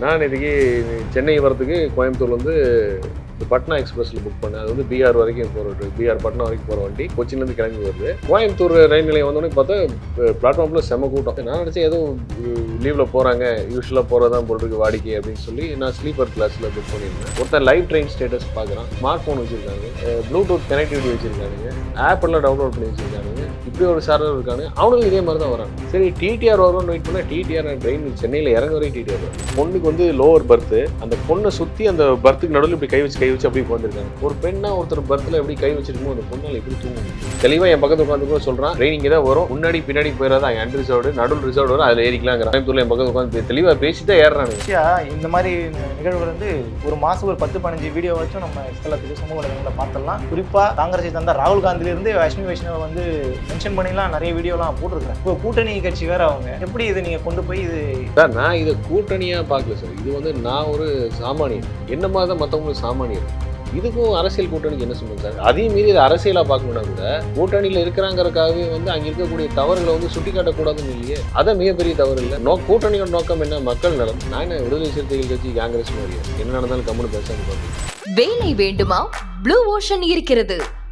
நான் இன்றைக்கி சென்னை வரத்துக்கு கோயம்புத்தூர்லேருந்து பட்னா எக்ஸ்பிரஸில் புக் பண்ணேன். அது வந்து பிஆர் வரைக்கும் போகிற பிஆர் பட்னா வரைக்கும் போகிற வண்டி. கொச்சின்லேருந்து கிளம்பி வருது. கோயம்புத்தூர் ரயில் நிலையம் வந்தோடனே பார்த்தா பிளாட்ஃபார்மில் செம கூட்டம். நான் நினச்சேன் ஏதோ லீவில் போகிறாங்க யூஸ்வலாக போகிறதான் போட்டுருக்கு வாடிக்கை அப்படின்னு சொல்லி நான் ஸ்லீப்பர் கிளாஸில் புக் பண்ணியிருந்தேன். ஒருத்தன் லைவ் ட்ரெயின் ஸ்டேட்டஸ் பார்க்குறான். ஸ்மார்ட் ஃபோன் வச்சுருக்காங்க ப்ளூடூத் கனெக்டிவிட்டி வச்சுருக்காங்க ஆப்பெல்லாம் டவுன்லோட் பண்ணி வச்சுருக்காங்க இப்படி ஒரு சார் இருக்காங்க அவனும் இதே மாதிரி தான் வராங்க சரி டிடிஆர் வரும்னு வெயிட் பண்ணால் டிடிஆர் ட்ரெயின் சென்னையில் இறங்க டிடிஆர் வரும் பொண்ணுக்கு வந்து லோவர் பர்த்து அந்த பொண்ணை சுற்றி அந்த பர்த்துக்கு நடுவில் இப்படி கை வச்சு கை வச்சு அப்படி உட்காந்துருக்காங்க ஒரு பெண்ணா ஒருத்தர் பர்த்தில் எப்படி கை வச்சிருக்கோம் அந்த பொண்ணால் எப்படி தூங்க முடியும் தெளிவாக என் பக்கத்தில் உட்காந்து கூட சொல்கிறான் ட்ரெயின் இங்கே தான் வரும். முன்னாடி பின்னாடி போயிடாத அண்ட் ரிசர்வ்டு நடுவில் ரிசர்வ்டு வரும். அதில் ஏறிக்கலாங்கிற கோயம்புத்தூர்ல என் பக்கத்தில் உட்காந்து தெளிவாக பேசிட்டு ஏறுறானுங்க. ஈஸியா இந்த மாதிரி நிகழ்வுகள் வந்து ஒரு மாசம் ஒரு பத்து பதினஞ்சு வீடியோ வச்சும் நம்ம ஸ்தலத்துக்கு சமூக வலைதளங்களை பார்த்தலாம் குறிப்பா காங்கிரஸை தந்த ராகுல் காந்தில இருந்து அஸ்வினி வைஷ்ணவ வந்து மென்ஷன் பண்ணிலாம் நிறைய வீடியோலாம் போட்டிருக்காங்க இப்போ கூட்டணி கட்சி வேற அவங்க. எப்படி இது நீங்க கொண்டு போய் இது சார் நான் இதை கூட்டணியாக பார்க்கல சார். இது வந்து நான் ஒரு சாமானியன். என்ன மாதிரி தான் மற்றவங்களுக்கு சாமானியன். இதுக்கும் அரசியல் கூட்டணிக்கு என்ன சொல்லுங்க சார் அதையும் மீறி இதை அரசியலாக பார்க்கணும்னா கூட கூட்டணியில் இருக்கிறாங்கிறக்காகவே வந்து அங்கே இருக்கக்கூடிய தவறுகளை வந்து சுட்டி காட்டக்கூடாதுன்னு இல்லையே? அதை மிகப்பெரிய தவறு இல்லை. நோ கூட்டணியோட நோக்கம் என்ன? மக்கள் நலம். நான் என்ன விடுதலை சிறுத்தைகள் கட்சி காங்கிரஸ் மாதிரி என்ன நடந்தாலும் கம்முன்னு பேசாமல் வேலை வேண்டுமா? ப்ளூ ஓஷன் இருக்கிறது.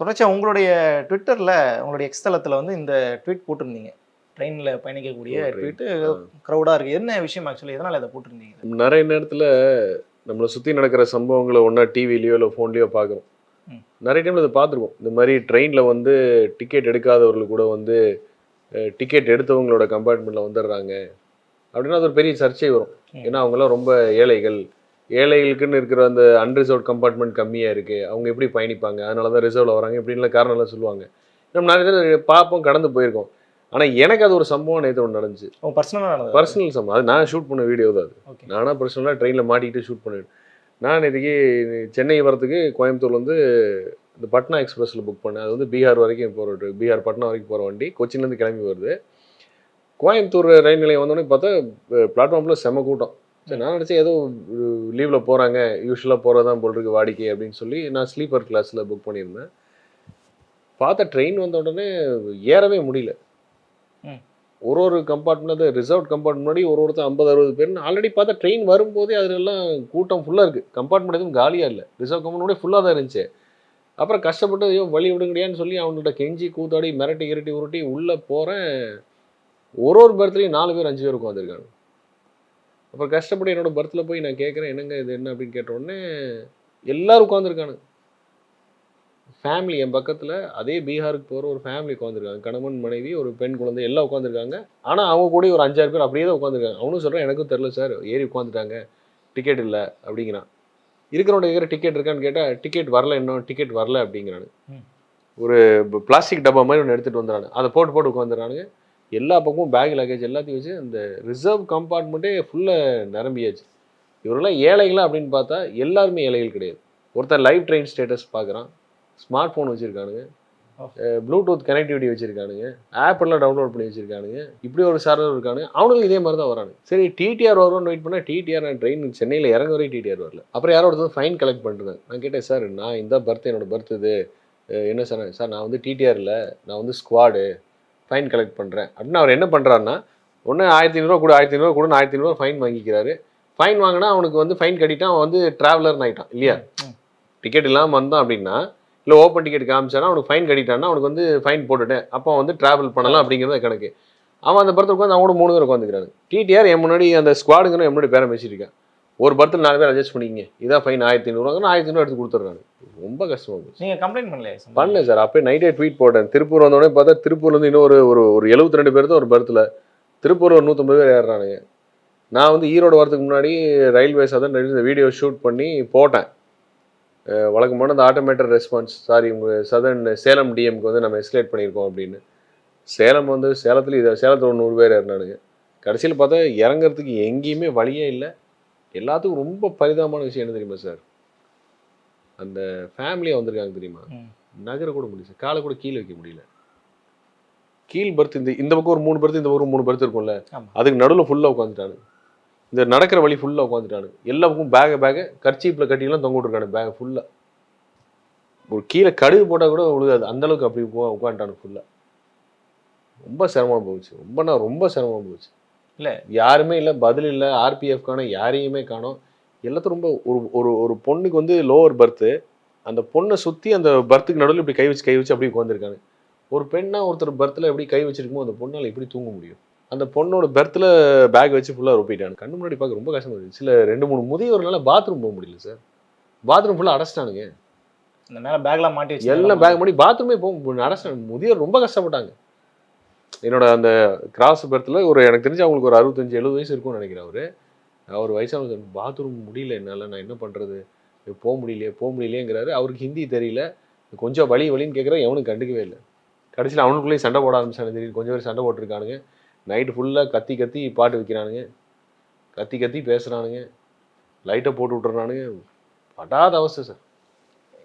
தொடர்ச்சியா உங்களுடைய ட்விட்டர்ல உங்களுடைய எக்ஸ் தளத்துல வந்து இந்த ட்வீட் போட்டிருந்தீங்க. ட்ரெயின்ல பயணிக்கக்கூடிய ஓ, train. ட்வீட் க்ரௌடா இருக்கு. என்ன விஷயம் ஆக்சுவலி எதனால இதை போட்டிருந்தீங்க? நிறைய நேரத்தில் நம்மளை சுற்றி நடக்கிற சம்பவங்களை ஒன்றா டிவிலையோ இல்லை ஃபோன்லேயோ பார்க்குறோம். நிறைய டைமில் இதை பார்த்துருக்கோம் இந்த மாதிரி ட்ரெயினில் வந்து டிக்கெட் எடுக்காதவர்கள் கூட வந்து டிக்கெட் எடுத்தவங்களோட கம்பார்ட்மெண்ட்டில் வந்துடுறாங்க. அப்படின்னா அது ஒரு பெரிய சர்ச்சை வரும். ஏன்னா அவங்களாம் ரொம்ப ஏழைகள். ஏழைகளுக்குன்னு இருக்கிற அந்த அன்ரிசர்வ் கம்பார்ட்மெண்ட் கம்மியாக இருக்குது அவங்க எப்படி பயணிப்பாங்க? அதனால தான் ரிசர்வில் வராங்க இப்படின்லாம் காரணம்லாம் சொல்லுவாங்க. நம்ம நிறைய பேர் பார்ப்போம் கடந்து போயிருக்கோம். ஆனால் எனக்கு அது ஒரு சம்பவம் நேற்று ஒன்று நடந்துச்சு. பர்சனலாக பர்சனல் சம்பவம். அது நான் ஷூட் பண்ண வீடியோ தான் அது. நானாக பர்சனலாக ட்ரெயினில் மாட்டிக்கிட்டு ஷூட் பண்ணிட்டு நான் இதுக்கு சென்னை வரதுக்கு கோயம்புத்தூர்லேருந்து இந்த பட்னா எக்ஸ்பிரஸில் புக் பண்ணேன். அது வந்து பீகார் வரைக்கும் போகிற பீகார் பட்னா வரைக்கும் போகிற வண்டி. கொச்சின்லேருந்து கிளம்பி வருது. கோயம்புத்தூர் ரயில் நிலையம் வந்தோடனே பார்த்தா பிளாட்ஃபார்மில் செம கூட்டம். சரி நான் நினச்சேன் ஏதோ லீவில் போகிறாங்க யூஸ்வலாக போகிறது தான் போல் இருக்கு வாடிக்கை அப்படின்னு சொல்லி நான் ஸ்லீப்பர் கிளாஸில் புக் பண்ணியிருந்தேன். பார்த்தா ட்ரெயின் வந்த உடனே ஏறவே முடியல. ஒரு ஒரு கம்பார்ட்மெண்ட் அது ரிசர்வ் கம்பார்ட்மெண்ட் முன்னாடி ஒரு ஒருத்தர் ஐம்பது அறுபது பேர். ஆல்ரெடி பார்த்தா ட்ரெயின் வரும்போதே அதுலெல்லாம் கூட்டம் ஃபுல்லாக இருக்குது கம்பார்ட்மெண்ட் எதுவும் காலியாக இல்லை. ரிசர்வ் கம்பார்ட்மெண்ட் ஃபுல்லாக தான் இருந்துச்சு. அப்புறம் கஷ்டப்பட்டு ஐயோ வழி விடுங்கடியான்னு சொல்லி அவன்கிட்ட கெஞ்சி கூத்தாடி மிரட்டி கிரட்டி உருட்டி உள்ளே போகிறேன் ஒரு ஒரு பர்த்லேயும் நாலு பேர் அஞ்சு பேர் உட்காந்துருக்காங்க அப்புறம் கஷ்டப்பட்டு என்னோட பர்த்தில் போய் நான் கேட்குறேன் என்னங்க இது? என்ன? அப்படின்னு கேட்ட உடனே எல்லாரும் உட்காந்துருக்கானு ஃபேமிலி என் பக்கத்தில் அதே பீகாருக்கு போகிற ஒரு ஃபேமிலி உட்காந்துருக்காங்க கணவன் மனைவி ஒரு பெண் குழந்தை எல்லாம் உட்காந்துருக்காங்க ஆனால் அவங்க கூட ஒரு அஞ்சாறு பேர் அப்படியே தான் உட்காந்துருக்காங்க அவனும் சொல்கிறேன் எனக்கும் தெரில சார் ஏறி உட்காந்துட்டாங்க டிக்கெட் இல்லை. அப்படிங்கிறான். இருக்கிறவங்க கேட்குற டிக்கெட் இருக்கான்னு கேட்டால் டிக்கெட் வரல இன்னும் டிக்கெட் வரல. அப்படிங்கிறானு. ஒரு பிளாஸ்டிக் டப்பா மாதிரி ஒன்று எடுத்துகிட்டு வந்துடுறானு அதை போட்டு போட்டு உட்காந்துறானுங்க எல்லா பக்கமும் பேக் லக்கேஜ் எல்லாத்தையும் வச்சு அந்த ரிசர்வ் கம்பார்ட்மெண்ட்டே ஃபுல்லாக நிரம்பியாச்சு. இவரெல்லாம் ஏழைகளா அப்படின்னு பார்த்தா எல்லாருமே ஏழைகள் கிடையாது. ஒருத்தர் லைவ் ட்ரெயின் ஸ்டேட்டஸ் பார்க்குறான். ஸ்மார்ட் ஃபோன் வச்சுருக்கானுங்க. ப்ளூடூத் கனெக்டிவிட்டி வச்சுருக்கானுங்க. ஆப்பெல்லாம் டவுன்லோட் பண்ணி வச்சுருக்கானுங்க. இப்படி ஒரு சர்வர் இருக்கானுங்க. அவனுக்கு இதே மாதிரி தான் வரானுங்க. சரி டிடிஆர் வரும்னு வெயிட் பண்ணால் டிடிஆர் நான் ட்ரெயின் சென்னையில் இறங்க வரை டிடிஆர் வரல. அப்புறம் யாரோ ஒருத்தர் ஃபைன் கலெக்ட் பண்ணிருந்தாங்க நான் கேட்டேன் சார் நான் இந்த பர்த் என்னோட பர்த் இது. என்ன சார் சார் நான் வந்து டிடிஆர் இல்லை. நான் வந்து ஸ்குவாடு ஃபைன் கலெக்ட் பண்ணுறேன் அப்படின்னு அவர் என்ன பண்ணுறாருன்னா ஒன்று ஆயிரத்தி ஐநூறுரூவா கூட ஆயிரத்தி ஐநூறுவா கூட ஆயிரத்தி ஐநூறுவா ஃபைன் வாங்கிக்கிறாரு. ஃபைன் வாங்கினா அவனுக்கு வந்து ஃபைன் கட்டிட்டான் அவன் வந்து டிராவலர்னு ஆகிட்டான் இல்லையா. டிக்கெட் இல்லாமல் வந்தான் அப்படின்னா இல்லை ஓப்பன் டிக்கெட் காமிச்சானா அவனுக்கு ஃபைன் கட்டிட்டான்னா அவனுக்கு வந்து ஃபைன் போட்டுட்டேன். அப்போ வந்து டிராவல் பண்ணலாம் அப்படிங்கிறது கணக்கு. அவன் அந்த படத்தில் உட்காந்து அவனோட மூணு பேர் உட்காந்துக்கிறாங்க டிடிஆர் என் முன்னாடி அந்த ஸ்குவாடுங்கிற என் முன்னாடி பேரம் பேசியிருக்கேன் ஒரு படத்தில் நாலு பேர் அட்ஜஸ்ட் பண்ணிக்கிங்க. இதான் ஃபைன் ஆயிரத்தி ஐநூறுவாங்க ஆயிரத்தி ஐநூறு எடுத்து கொடுத்துட்றாங்க. ரொம்ப கஷ்டமாக போச்சு. நீங்க கம்ப்ளைண்ட் பண்ணலையா பண்ணேன் சார். அப்போ நைட்டே ட்வீட் போட்டேன். திருப்பூர் வந்தோடனே பார்த்தா திருப்பூர்லேருந்து இன்னும் ஒரு ஒரு ஒரு எழுபத்தி ரெண்டு பேர் தான் ஒரு பர்த்தில் திருப்பூர் ஒரு நூற்றம்பது பேர் ஏறுறானுங்க. நான் வந்து ஈரோடு வரதுக்கு முன்னாடி ரயில்வேஸ் அதான் இந்த வீடியோ ஷூட் பண்ணி போட்டேன். வழக்கமான அந்த ஆட்டோமேட்டட் ரெஸ்பான்ஸ் சாரி உங்கள் சதன் சேலம் டிஎம்க்கு வந்து நம்ம எஸ்கலேட் பண்ணியிருக்கோம் அப்படின்னு. சேலம் வந்து சேலத்தில் இதை சேலத்தில் ஒரு நூறு பேர் ஏறினானுங்க. கடைசியில் பார்த்தா இறங்குறதுக்கு எங்கேயுமே வழியே இல்லை. எல்லாத்துக்கும் ரொம்ப பரிதாபமான விஷயம் என்ன தெரியுமா சார்? அந்த ஃபேமிலியாக வந்திருக்காங்க தெரியுமா. நகர கூட முடியல சார். காலை கூட கீழே வைக்க முடியல. கீழ் பர்த் இந்த இந்த பக்கம் ஒரு மூணு பர்த் இந்த பக்கம் மூணு பர்த் இருக்கும்ல. அதுக்கு நடுவில் ஃபுல்லாக உட்காந்துட்டானு இந்த நடக்கிற வழி ஃபுல்லாக உட்காந்துட்டானு எல்லா பக்கம் பேகை பேகை கர்ச்சீப்பில் கட்டிலாம் தொங்க விட்டுருக்கானு பேக் ஃபுல்லாக ஒரு கீழே கடுகு போட்டால் கூட விழுகாது அந்த அளவுக்கு அப்படி உட்காந்துட்டானு ஃபுல்லாக ரொம்ப சிரமமாக போச்சு. ரொம்பனா ரொம்ப சிரமமாக போச்சு. இல்ல. யாருமே இல்லை பதில் இல்லை ஆர்பிஎஃப் காணோம் யாரையுமே காணோம். எல்லாத்தையும் ரொம்ப ஒரு ஒரு ஒரு பொண்ணுக்கு வந்து லோவர் பர்த்து அந்த பொண்ணை சுற்றி அந்த பர்த்துக்கு நடுவில் இப்படி கை வச்சு கை வச்சு அப்படியே உட்காந்துருக்காங்க ஒரு பெண்ணா ஒருத்தர் பர்த்தில் எப்படி கை வச்சிருக்குமோ அந்த பொண்ணால் எப்படி தூங்க முடியும்? அந்த பொண்ணோட பெர்த்தில் பேக் வச்சு ஃபுல்லாக ரொப்பிட்டாங்க. கண்ணு முன்னாடி பார்க்க ரொம்ப கஷ்டமா இருந்துச்சு சில ரெண்டு மூணு முதியவர்னால பாத்ரூம் போக முடியல சார் பாத்ரூம் ஃபுல்லாக அடைச்சிட்டானுங்க. இந்த மேல பேக்லாம் மாட்டி எல்லாம் பேக் பண்ணி பாத்ரூமே போக அடைச்சிட்டாங்க. முதியவர் ரொம்ப கஷ்டப்பட்டாங்க. என்னோட அந்த கிராஸ் பெர்த்தில் ஒரு எனக்கு தெரிஞ்சு அவங்களுக்கு ஒரு அறுபத்தஞ்சு எழுபது வயசு இருக்கும்னு நினைக்கிறேன் அவர். அவர் வயசானது பாத்ரூம் முடியல என்னால் நான் என்ன பண்ணுறது போக முடியலையே போக முடியலையேங்கிறாரு. அவருக்கு ஹிந்தி தெரியல. கொஞ்சம் வழி வழின்னு கேட்குறேன் எவனும் கண்டுக்கவே இல்லை. கடைசியில் அவனுக்குள்ளேயே சண்டை போட ஆரம்பிச்சானு தெரியும் கொஞ்சம் பேர் சண்டை போட்டிருக்கானுங்க. நைட்டு ஃபுல்லாக கத்தி கத்தி பாட்டு வைக்கிறானுங்க. கத்தி கத்தி பேசுகிறானுங்க லைட்டை போட்டு விட்டுறானுங்க. படாத அவஸ்தை சார்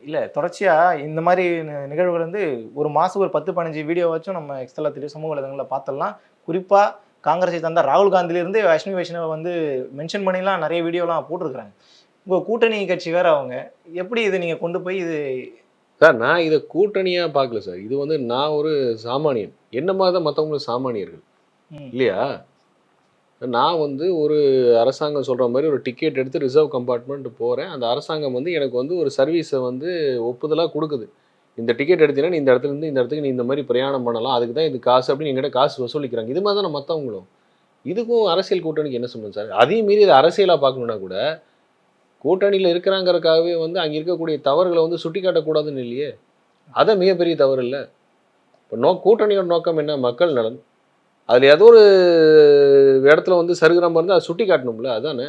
இல்ல தொடர்ச்சியா இந்த மாதிரி நிகழ்வுகள் வந்து ஒரு மாசம் ஒரு பத்து பதினஞ்சு வீடியோ வச்சும் நம்ம எக்ஸ்ட்ரா சமூக வலைதளங்களில் பார்த்தலாம் குறிப்பா காங்கிரஸை தந்த ராகுல் காந்திலிருந்து அஸ்வினி வைஷ்ணவ வந்து மென்ஷன் பண்ணிலாம் நிறைய வீடியோலாம் போட்டிருக்கிறாங்க. உங்க கூட்டணி கட்சி வேற அவங்க. எப்படி இது நீங்க கொண்டு போய் இது சார் நான் இதை கூட்டணியாக பார்க்கல சார். இது வந்து நான் ஒரு சாமானியன். என்ன மாதிரி தான் மற்றவங்களும் சாமானியர்கள். ம். இல்லையா? நான் வந்து ஒரு அரசாங்கம் சொல்கிற மாதிரி ஒரு டிக்கெட் எடுத்து ரிசர்வ் கம்பார்ட்மெண்ட் போகிறேன் அந்த அரசாங்கம் வந்து எனக்கு வந்து ஒரு சர்வீஸை வந்து ஒப்புதலாக கொடுக்குது. இந்த டிக்கெட் எடுத்தீங்கன்னா நீ இந்த இடத்துல இருந்து இந்த இடத்துக்கு நீ இந்த மாதிரி பிரயாணம் பண்ணலாம். அதுக்கு தான் இது காசு அப்படின்னு எங்கிட்ட காசு வசூலிக்கிறாங்க. இது மாதிரி தான் மற்றவங்களும் இதுக்கும் அரசியல் கூட்டணிக்கு என்ன சம்பந்தம் சார்? அதையும் மீறி இதை அரசியலாக பார்க்கணுன்னா கூட கூட்டணியில் இருக்கிறாங்கிறக்காகவே வந்து அங்கே இருக்கக்கூடிய தவறுகளை வந்து சுட்டி காட்டக்கூடாதுன்னு இல்லையே? அதை மிகப்பெரிய தவறு இல்லை. இப்போ நோ கூட்டணியோட நோக்கம் என்ன? மக்கள் நலன். அதில் ஏதோ ஒரு இடத்துல வந்து சருகிராம இருந்தால் அதை சுட்டி காட்டணும்ல அதானே?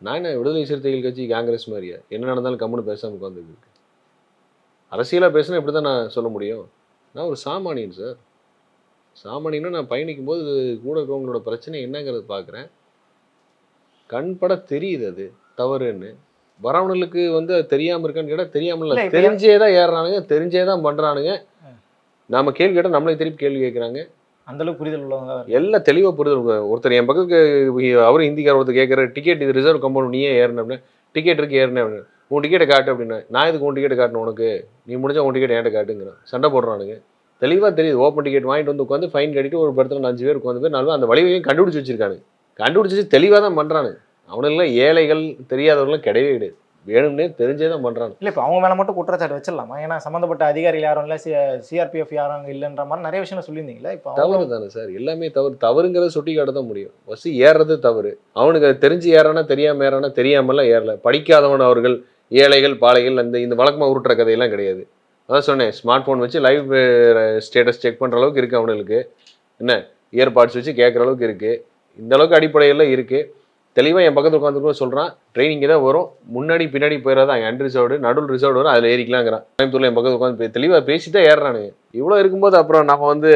நான் என்ன விடுதலை சிறுத்தைகள் கட்சி காங்கிரஸ் மாதிரியா? என்ன நடந்தாலும் கம்முன்னு பேசாமல் உட்காந்துருக்கு அரசியலாக பேசினா இப்படி தான் நான் சொல்ல முடியும். நான் ஒரு சாமானியன் சார். சாமானியனா நான் பயணிக்கும் போது கூட இருக்கவங்களோட பிரச்சனை என்னங்கிறது பார்க்குறேன் கண்பட தெரியுது அது தவறுன்னு. வரவனுக்கு வந்து அது தெரியாமல் இருக்கான்னு கேட்டால் தெரியாமல் தெரிஞ்சே தான் ஏறுறானுங்க தெரிஞ்சே தான் பண்ணுறானுங்க நாம கேள்வி கேட்டால் நம்மளே திருப்பி கேள்வி கேட்குறாங்க அந்தளவுக்கு புரிதல் உள்ளவங்க எல்லாம் தெளிவாக புரிதல் ஒருத்தர் என் பக்கத்துக்கு அவர் ஹிந்திக்கார ஒருத்தர் கேட்குற டிக்கெட் இது ரிசர்வ் கம்பௌண்ட் நீயே ஏறின அப்படின்னு. டிக்கெட் இருக்கு ஏறின அப்படின்னு. உன் டிக்கெட்டை காட்டு அப்படின்னு. நான் இதுக்கு உன் டிக்கெட் காட்டணும் உனக்கு? நீ முடிஞ்சா உன் டிக்கெட் என்கிட்ட காட்டுங்கிறான். சண்டை போடுறானுங்க. தெளிவாக தெரியுது ஓப்பன் டிக்கெட் வாங்கிட்டு வந்து உட்காந்து ஃபைன் கட்டிட்டு ஒரு படத்தில் அஞ்சு பேர் உட்காந்து நல்லா நாலு அந்த வழிவையும் கண்டுபிடிச்சி வச்சிருக்கானு கண்டுபிடிச்சி தெளிவாக தான் பண்ணுறானு அவனுங்களாம் ஏழைகள் தெரியாதவர்களும் கிடையவே கிடையாது. வேணும்னே தெரிஞ்சே தான் பண்ணுறானு இல்ல இப்ப அவங்க மேல மட்டும் குற்றச்சாட்டு வச்சிடலாமா? ஏன்னா சம்பந்தப்பட்ட அதிகாரிகள் யாரும் இல்ல சிஆர்பிஎஃப் யாரும் இல்லைன்ற மாதிரி நிறைய விஷயம் சொல்லியிருந்தீங்களா? இப்போ தவறு தானே சார். எல்லாமே தவறு. தவறுங்கிறத சுட்டி காட்ட தான் முடியும். ஃபஸ்ட்டு ஏறுறது தவறு. அவனுக்கு அது தெரிஞ்சு ஏறானா தெரியாம ஏறானா தெரியாமலாம் ஏறல. படிக்காதவன் அவர்கள் ஏழைகள் பாழைகள் அந்த இந்த வழக்கமாக உருட்டுற கதையெல்லாம் கிடையாது. அதான் சொன்னேன் ஸ்மார்ட் ஃபோன் வச்சு லைவ் ஸ்டேட்டஸ் செக் பண்ணுற அளவுக்கு இருக்குது அவனுக்கு என்ன? இயர்பாட்ஸ் வச்சு கேட்குற அளவுக்கு இருக்குது இந்த அளவுக்கு அடிப்படையில் இருக்குது தெளிவாக என் பக்கத்தில் உட்காந்துருக்கோம் சொல்கிறான் ட்ரைனிங் தான் வரும். முன்னாடி பின்னாடி போயிடாதான் அண்ட் ரிசர்வ்டு நடுவில் ரிசர்வ்டு வரும் அதில் ஏறிக்கலாங்கிறான். கோயம்புத்தூரில் என் பக்கத்தில் உட்காந்து தெளிவாக பேசிட்டு தான் ஏறுறானுங்க. இவ்வளோ இருக்கும்போது அப்புறம் நம்ம வந்து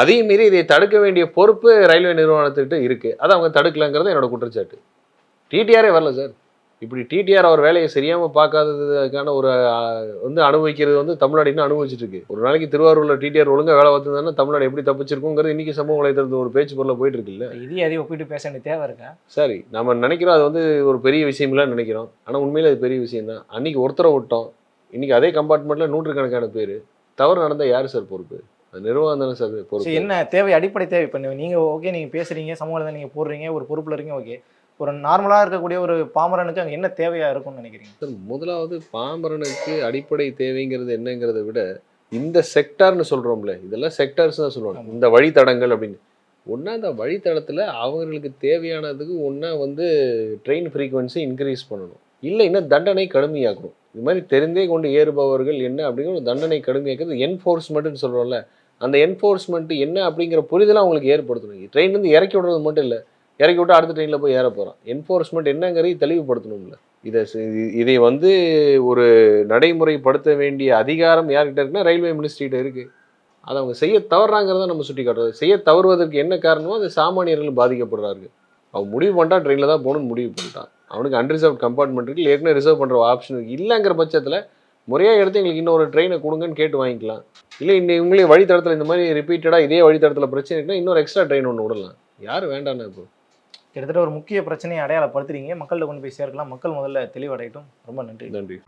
அதையும் மீறி இதை தடுக்க வேண்டிய பொறுப்பு ரயில்வே நிறுவனத்துக்கிட்ட இருக்குது அதை அவங்க தடுக்கலங்கிறது என்னோட குற்றச்சாட்டு. டிடிஆரே வரல சார். இப்படி டிடிஆர் அவர் வேலையை சரியாம பார்க்காததுக்கான ஒரு வந்து அனுபவிக்கிறது வந்து தமிழ்நாடு இன்னும் அனுபவிச்சுட்டு இருக்கு. ஒரு நாளைக்கு திருவாரூர்ல டிடிஆர் ஒழுங்கா வேலை பார்த்துருந்தாங்கன்னா தமிழ்நாடு எப்படி தப்பிச்சிருக்குங்கிறது இன்னைக்கு சமூக வலைதளத்தில் ஒரு பேச்சு பொருளை போயிட்டு இருக்குல்ல இதையும் அதையும் ஒப்பிட்டு பேச வேண்டிய தேவை இருக்கா? சரி நம்ம நினைக்கிறோம் அது வந்து ஒரு பெரிய விஷயம்லாம் நினைக்கிறோம். ஆனால் உண்மையில அது பெரிய விஷயம் தான் அன்னைக்கு ஒருத்தரை விட்டோம். இன்னைக்கு அதே கம்பார்ட்மெண்ட்ல நூற்றுக்கணக்கான பேர். தவறு நடந்தா யார் சார் பொறுப்பு? நிர்வாகம் தானே சார் பொறுப்பு. என்ன தேவை? அடிப்படை தேவை. இப்போ நீங்க ஓகே நீங்க பேசுறீங்க சமூகத்தில் நீங்க போடுறீங்க ஒரு பொறுப்புல இருக்கீங்க ஓகே ஒரு நார்மலா இருக்கக்கூடிய ஒரு பாமரனுக்கு அங்க என்ன தேவையா இருக்கும்னு நினைக்கிறீங்க? சார் முதலாவது பாமரனுக்கு அடிப்படை தேவைங்கிறது என்னங்கிறத விட இந்த செக்டார்னு சொல்றோம்ல இதெல்லாம் செக்டார்ஸ் தான் சொல்லுவாங்க. இந்த வழித்தடங்கள் அப்படின்னு. ஒன்றா அந்த வழித்தடத்தில் அவங்களுக்கு தேவையானதுக்கு ஒன்றா வந்து ட்ரெயின் ஃப்ரீக்குவன்சி இன்க்ரீஸ் பண்ணணும். இல்லை இன்னும் தண்டனை கடுமையாக்கணும். இது மாதிரி தெரிந்தே கொண்டு ஏறுபவர்கள் என்ன அப்படிங்கிற ஒரு தண்டனை கடுமையாக்குறது என்ஃபோர்ஸ்மெண்ட்னு சொல்கிறோம்ல அந்த என்ஃபோர்ஸ்மெண்ட் என்ன அப்படிங்கிற புரிதலை அவங்களுக்கு ஏற்படுத்தணும். ட்ரெயின் வந்து இறக்கி விடுறது மட்டும் இல்லை இறக்கி விட்டு அடுத்த ட்ரெயினில் போய் ஏற போகிறான் என்ஃபோர்ஸ்மெண்ட் என்னங்கிறதை தெளிவுபடுத்தணும்ல. இதை இதை வந்து ஒரு நடைமுறைப்படுத்த வேண்டிய அதிகாரம் யார்கிட்ட இருக்குன்னா ரயில்வே மினிஸ்ட்ரிகிட்ட இருக்குது அதை அவங்க செய்ய தவறாங்கிறத நம்ம சுட்டி காட்டுறது. செய்ய தவறுவதற்கு என்ன காரணமோ அது சாமானியர்கள் பாதிக்கப்படுறாரு அவன் முடிவு பண்ணிட்டான் ட்ரெயினில் தான் போகணும்னு முடிவு பண்ணிட்டான். அவனுக்கு அன்ரிசர்வ் கம்பார்ட்மெண்ட் இருக்குது ஏற்கனவே ரிசர்வ் பண்ணுற ஆப்ஷன் இருக்கு. இல்லைங்கிற பட்சத்தில் முறையாக எடுத்து எங்களுக்கு இன்னொரு ட்ரெயினை கொடுங்கன்னு கேட்டு வாங்கிக்கலாம். இல்லை இன்னும் இவங்களே வழித்தடத்தில் இந்த மாதிரி ரிப்பீட்டடாக இதே வழித்தடத்தில் பிரச்சனை இருக்குன்னா இன்னொரு எக்ஸ்ட்ரா ட்ரெயின் ஒன்று விடலாம். யார் வேண்டாண்ணா இப்போ? கிட்டத்தட்ட ஒரு முக்கிய பிரச்சனையை அடையாளப்படுத்துறீங்க. மக்கள்கிட்ட கொண்டு போய் சேர்க்கலாம். மக்கள் முதல்ல தெளிவடையட்டும். ரொம்ப நன்றி. நன்றி.